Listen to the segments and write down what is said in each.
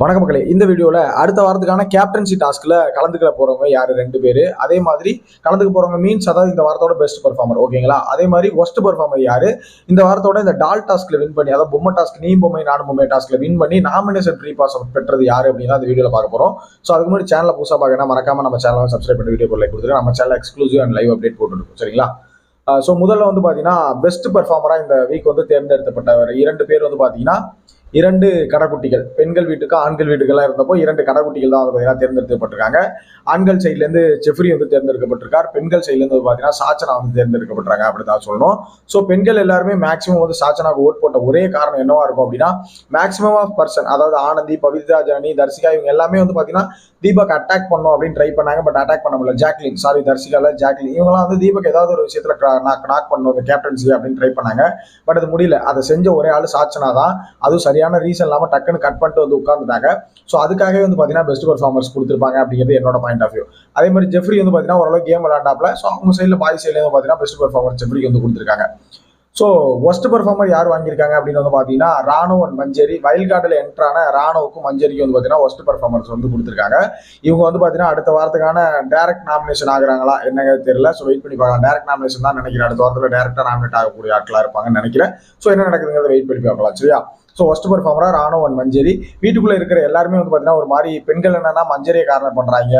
வணக்க மக்களே. இந்த வீடியோவில் அடுத்த வாரத்துக்கான கேப்டன்சி டாஸ்கில் கலந்துக்கிற போகிறவங்க யார்? ரெண்டு பேர். அதே மாதிரி கலந்துக்க போகிறவங்க மீன்ஸ் அதாவது இந்த வாரத்தோட பெஸ்ட் பெர்ஃபார்மர் ஓகேங்களா அதே மாதிரி ஒஸ்ட் பெர்ஃபார்மர் யார்? இந்த வாரத்தோட இந்த டால் டாஸ்கில் வின் பண்ணி அதாவது பொம்மை டாஸ்க் நீ பொம்மை நானும் பொம்மை டாஸ்கில் வின் பண்ணி நாமினேஷன் ப்ரீ பாஸ் பெற்றது யார் அப்படின்னு அந்த வீடியோவில் பார்க்க போகிறோம் ஸோ அதுக்கு முன்னாடி சேனலை புதுசாக பார்க்கணும் மறக்காம நம்ம சேனலை சப்ஸ்கிரைப் பண்ணி வீடியோ லைக் கொடுத்துருங்க நம்ம channel exclusive and live update போட்டுருக்கோம். சரிங்களா? ஸோ முதல்ல வந்து பார்த்தீங்கன்னா பெஸ்ட் பெர்ஃபார்மராக இந்த வீக் வந்து தேர்ந்தெடுக்கப்பட்டவர் இரண்டு பேர் வந்து பார்த்தீங்கன்னா இரண்டு கடைக்குட்டிகள் பெண்கள் வீட்டுக்கு ஆண்கள் வீட்டுக்கெல்லாம் இருந்தப்போ இரண்டு கடைக்குட்டிகள் தான் வந்து பார்த்தீங்கன்னா தேர்ந்தெடுக்கப்பட்டிருக்காங்க. ஆண்கள் சைட்லேருந்து செஃப்ரி வந்து தேர்ந்தெடுக்கப்பட்டிருக்கார். பெண்கள் சைட்லேருந்து பார்த்தீங்கன்னா சாச்சனா வந்து தேர்ந்தெடுக்கப்பட்டிருக்காங்க அப்படி தான் சொல்லணும். ஸோ பெண்கள் எல்லாருமே மேக்ஸிமம் வந்து சாச்சனாவுக்கு ஓட் போட்ட ஒரே காரணம் என்னவா இருக்கும் அப்படின்னா மேக்ஸிமம் ஆஃப் பர்சன் அதாவது ஆனந்தி பவித்ரா ஜானி தர்சிகா இவங்க எல்லாமே வந்து பார்த்தீங்கன்னா தீபக் அட்டாக் பண்ணும் அப்படின்னு ட்ரை பண்ணாங்க பட் அட்டாக் பண்ண முடியல. ஜாக்லின் சாரி தர்சிகால ஜாக்லின். இவங்களாம் வந்து தீபக் ஏதாவது ஒரு விஷயத்தில் நாக் நாக் பண்ணும் இந்த கேப்டன்சி அப்படின்னு ட்ரை பண்ணாங்க. பட் அது முடியல. அதை செஞ்ச ஒரே ஆள் சாச்சனா தான். அதுவும் சரியாக சரியான ரீசன் இல்லாமல் டக்குன்னு கட் பண்ணிட்டு வந்து உட்காந்துட்டாங்க ஸோ அதுக்காகவே வந்து பார்த்தீங்கன்னா பெஸ்ட் பர்ஃபார்மன்ஸ் கொடுத்துருப்பாங்க அப்படிங்கிறது என்னோட பாயிண்ட் ஆஃப் வியூ அதே மாதிரி ஜெஃப்ரி வந்து பார்த்தீங்கன்னா ஓரளவு கேம் விளாண்டாப்ல ஸோ அவங்க சைடில் பாய் சைடில் வந்து பார்த்தீங்கன்னா பெஸ்ட் பர்ஃபார்மன்ஸ் ஜெஃப்ரிக்கு வந்து கொடுத்துருக்காங்க. ஸோ ஒஸ்ட் பர்ஃபார்மர் யார் வாங்கியிருக்காங்க அப்படின்னு வந்து பார்த்தீங்கன்னா ராணுவ அண்ட் மஞ்சரி. வயல் கார்டில் என்ட்ரான ராணுவுக்கும் மஞ்சேரிக்கும் வந்து பார்த்தீங்கன்னா ஒஸ்ட் பெர்ஃபார்மன்ஸ் வந்து கொடுத்துருக்காங்க. இவங்க வந்து பார்த்தீங்கன்னா அடுத்த வாரத்துக்கான டேரக்ட் நாமினேஷன் ஆகுறாங்களா என்னங்க தெரியல. ஸோ வெயிட் பண்ணி பார்க்கலாம். டேரக்ட் நாமினேஷன் தான் நினைக்கிறேன். அடுத்த வாரத்தில் டேரக்டாக நாமினேட் ஆகக்கூடிய ஆட்களாக இருப்பாங்கன்னு நினைக்கிறேன். ஸோ என்ன நடக்குதுங்கிறத வெயிட் பண்ணி பார்க்கலாம் சரியா? ஸோ ஒஸ்ட் பெர்ஃபார்மராக ராணுவ அண்ட் மஞ்சரி வீட்டுக்குள்ளே இருக்கிற எல்லாருமே வந்து பார்த்தீங்கன்னா ஒரு மாதிரி பெண்கள் என்னன்னா மஞ்சரியை கார்னர் பண்ணுறாங்க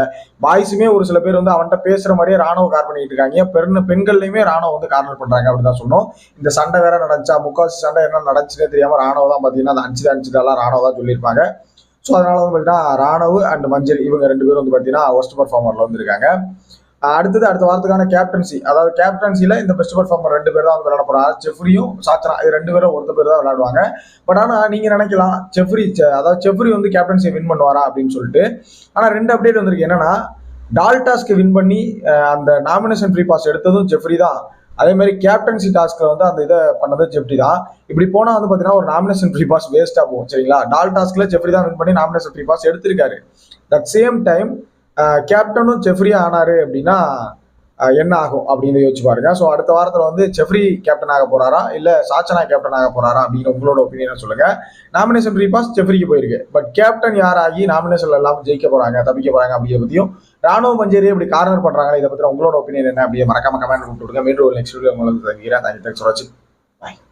பாய்ஸுமே ஒரு சில பேர் வந்து அவன்கிட்ட பேசுகிற மாதிரியே ராணுவ கார் பண்ணிட்டு இருக்காங்க. பெண் பெண்கள்லையுமே ராணுவ வந்து கார்னர் பண்ணுறாங்க அப்படி தான் சொன்னோம். இந்த சண்டை வேற நடந்துச்சா? முக்காசி சண்டை என்ன நடந்துச்சுன்னே தெரியாமல் ராணுவ தான் பார்த்தீங்கன்னா அந்த அஞ்சு அஞ்சுதெல்லாம் ராணுவ தான் சொல்லியிருப்பாங்க. ஸோ அதனால வந்து பார்த்தீங்கன்னா ராணுவ அண்ட் மஞ்சரி இவங்க ரெண்டு பேரும் வந்து பார்த்தீங்கன்னா ஒஸ்ட் பெர்ஃபார்மரில் வந்திருக்காங்க அடுத்தது அடுத்த வாரத்துக்கான கேப்டன்சி அதாவது கேப்டன்சியில் இந்த பெஸ்ட் பர்ஃபார்மர் ரெண்டு பேர் தான் வந்து விளையாட போகிறாங்க செஃப்ரியும் சாத்தனா இது ரெண்டு பேரும் ஒருத்த பேர் தான் விளையாடுவாங்க. பட் ஆனால் நீங்கள் நினைக்கலாம் செஃப்ரி அதாவது செஃப்ரி வந்து கேப்டன்சியை வின் பண்ணுவாரா அப்படின்னு சொல்லிட்டு. ஆனால் ரெண்டு அப்டேட் வந்திருக்கு. என்னன்னா டால்டாஸ்க்கு வின் பண்ணி அந்த நாமினேஷன் ஃப்ரீ பாஸ் எடுத்ததும் ஜெஃப்ரி தான். அதே மாதிரி கேப்டன்சி டாஸ்க்கில் வந்து அந்த இதை பண்ணது ஜெஃப்ரி தான். இப்படி போனால் வந்து பார்த்தீங்கன்னா ஒரு நாமினேஷன் ஃப்ரீ பாஸ் வேஸ்ட்டாக போகும் சரிங்களா? டால் டாஸ்க்கில் ஜெஃப்ரி தான் வின் பண்ணி நாமினேஷன் ஃப்ரீ பாஸ் எடுத்திருக்காரு. தட் சேம் டைம் கேப்டனும் ஜெஃப்ரியா ஆனாரு அப்படின்னா என்ன ஆகும் அப்படின்னு யோசிச்சு பாருங்க. ஸோ அடுத்த வாரத்தில் வந்து செஃப்ரி கேப்டன் ஆக போறாரா? இல்லை சாச்சனா கேப்டன் ஆக போறாரா? அப்படின்னு உங்களோட ஒப்பீனியன் சொல்லுங்க. நாமினேஷன் ரீபாஸ் ஜெஃப்ரிக்கு போயிருக்கு. பட் கேப்டன் யார் ஆகி நாமினேஷன்ல எல்லாம் ஜெயிக்க போறாங்க தப்பிக்க போறாங்க அப்படிங்கிற பத்தியும் ராணுவ மஞ்சேரி இப்படி கார்னர் பண்றாங்க இதை பத்தி உங்களோட ஒப்பீனியன் என்ன அப்படியே மறக்காம கமெண்ட் கொடுத்துருங்க மீண்டும் நெக்ஸ்ட் வீடியோ உங்களுக்கு தங்கிறேன் தேங்க்யூ தேங்க்ஸ் ஃபார்